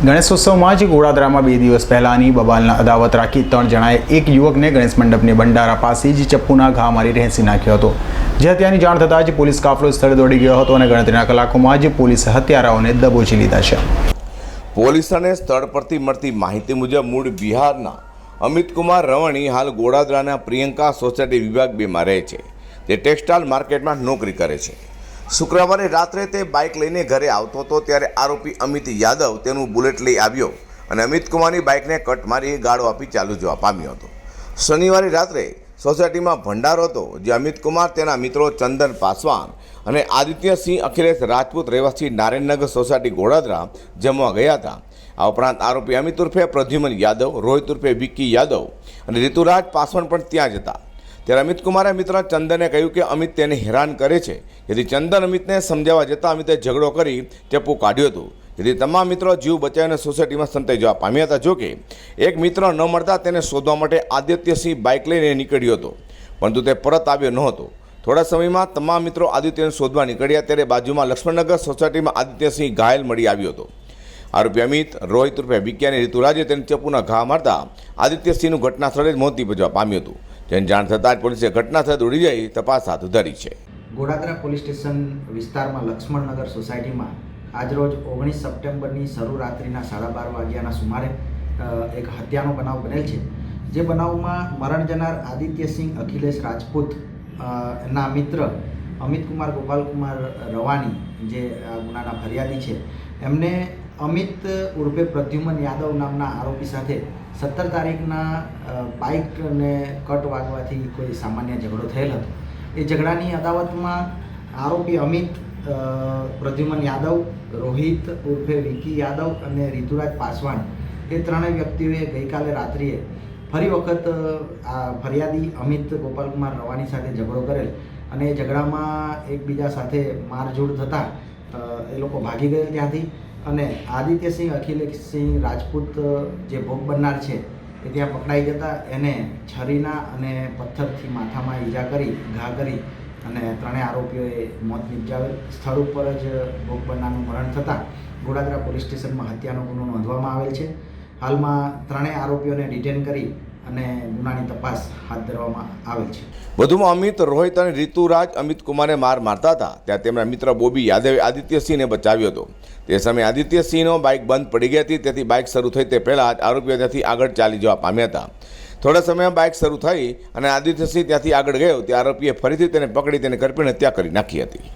ગણેશોત્સવમાં જ ગોળાદરામાં બે દિવસ પહેલાની બબાલના અદાવત રાખી ત્રણ જણાએ એક યુવકને ગણેશ મંડપની ભંડારા પાસે જ ચપ્પુના ઘા મારી રહેસી નાખ્યો હતો. જે હત્યાની જાણ થતાં જ પોલીસ કાફલો સ્થળે દોડી ગયો હતો અને ગણતરીના કલાકોમાં જ પોલીસ હત્યારાઓને દબોચી લીધા છે. પોલીસને સ્થળ પરથી મળતી માહિતી મુજબ મૂળ બિહારના અમિતકુમાર રવણી હાલ ગોડાદરાના પ્રિયંકા સોસાયટી વિભાગ બેમાં રહે છે. તે ટેક્સટાઇલ માર્કેટમાં નોકરી કરે છે. શુક્રવારે રાત્રે તે બાઇક લઈને ઘરે આવતો હતો ત્યારે આરોપી અમિત યાદવ તેનું બુલેટ લઈ આવ્યો અને અમિત કુમારની બાઇકને કટ મારી ગાળો આપી ચાલુ જવા પામ્યો હતો. શનિવારે રાત્રે સોસાયટીમાં ભંડારો હતો જે અમિત કુમાર તેના મિત્રો ચંદન પાસવાન અને આદિત્યસિંહ અખિલેશ રાજપૂત રહેવાસી નારાયણનગર સોસાયટી ગોળાદરા જમવા ગયા હતા. આ ઉપરાંત આરોપી અમિત ઉર્ફે પ્રદ્યુમન યાદવ, રોહિત ઉર્ફે વિક્કી યાદવ અને ઋતુરાજ પાસવાન પણ ત્યાં જ હતા. ત્યારે અમિત કુમારે મિત્ર ચંદને કહ્યું કે અમિત તેને હેરાન કરે છે. જેથી ચંદન અમિતને સમજાવવા જતાં અમિતે ઝઘડો કરી ચપ્પુ કાઢ્યું હતું. જેથી તમામ મિત્રો જીવ બચાવીને સોસાયટીમાં સંતાઈ જવા પામ્યા હતા. જોકે એક મિત્ર ન મળતા તેને શોધવા માટે આદિત્યસિંહ બાઇક લઈને નીકળ્યો હતો. પરંતુ તે પરત આવ્યો નહોતો. થોડા સમયમાં તમામ મિત્રો આદિત્યને શોધવા નીકળ્યા ત્યારે બાજુમાં લક્ષ્મણનગર સોસાયટીમાં આદિત્યસિંહ ઘાયલ મળી આવ્યો હતો. આરોપી અમિત, રોહિત રૂપે વિક્કી અને ઋતુરાજે તેને ચપ્પુના ઘા મારતા આદિત્યસિંહનું ઘટના સ્થળે જ મોત નીપજવા પામ્યું હતું. જેની જાણ થતાં જ પોલીસે ઘટના સ્થળે દોડી જઈ તપાસ હાથ ધરી છે. ગોડાદરા પોલીસ સ્ટેશન વિસ્તારમાં લક્ષ્મણનગર સોસાયટીમાં આજરોજ ઓગણીસ સપ્ટેમ્બરની શરૂ રાત્રિના સાડા બાર વાગ્યાના સુમારે એક હત્યાનો બનાવ બનેલ છે. જે બનાવમાં મરણ જનાર આદિત્યસિંહ અખિલેશ રાજપૂત ના મિત્ર અમિતકુમાર ગોપાલકુમાર રવાની જે ગુનાના ફરિયાદી છે, એમને અમિત ઉર્ફે પ્રદ્યુમન યાદવ નામના આરોપી સાથે સત્તર તારીખના બાઇકને કટ વાગવાથી કોઈ સામાન્ય ઝઘડો થયેલ હતો. એ ઝઘડાની અદાવતમાં આરોપી અમિત પ્રદ્યુમન યાદવ, રોહિત ઉર્ફે વિકી યાદવ અને ઋતુરાજ પાસવાન એ ત્રણેય વ્યક્તિઓએ ગઈકાલે રાત્રિએ ફરી વખત આ ફરિયાદી અમિત ગોપાલકુમાર રવાની સાથે ઝઘડો કરેલ અને એ ઝઘડામાં એકબીજા સાથે મારઝૂડ થતાં એ લોકો ભાગી ગયેલ ત્યાંથી. અને આદિત્યસિંહ અખિલેશસિંહ રાજપૂત જે ભોગ બનનાર છે, એ ત્યાં પકડાઈ જતા, એને છરીના અને પથ્થરથી માથામાં ઈજા કરી, ઘા કરી અને ત્રણેય આરોપીઓએ મોત નિપજાવેલ. સ્થળ ઉપર જ ભોગ બનનારનું મરણ થતાં, ગોડાદરા પોલીસ સ્ટેશનમાં હત્યાનો ગુનો નોંધવામાં આવેલ છે. હાલમાં ત્રણેય આરોપીઓને ડિટેન કરી અને ગુનાની તપાસ હાથ ધરવામાં આવેલ છે. વધુમાં અમિત રોહિત અને ઋતુરાજ અમિત કુમારને માર મારતા હતા. ત્યાં તેમના મિત્ર બોબી યાદવે આદિત્યસિંહને બચાવ્યો હતો. તે સમયે આદિત્યસિંહનો બાઇક બંધ પડી ગઈ હતી, તેથી બાઇક શરૂ થઈ તે પહેલાં જ આરોપીઓ ત્યાંથી આગળ ચાલી જવા પામ્યા હતા. થોડા સમયમાં બાઇક શરૂ થઈ અને આદિત્યસિંહ ત્યાંથી આગળ ગયો. તે આરોપીએ ફરીથી તેને પકડી, તેને કરપીણ હત્યા કરી નાખી હતી.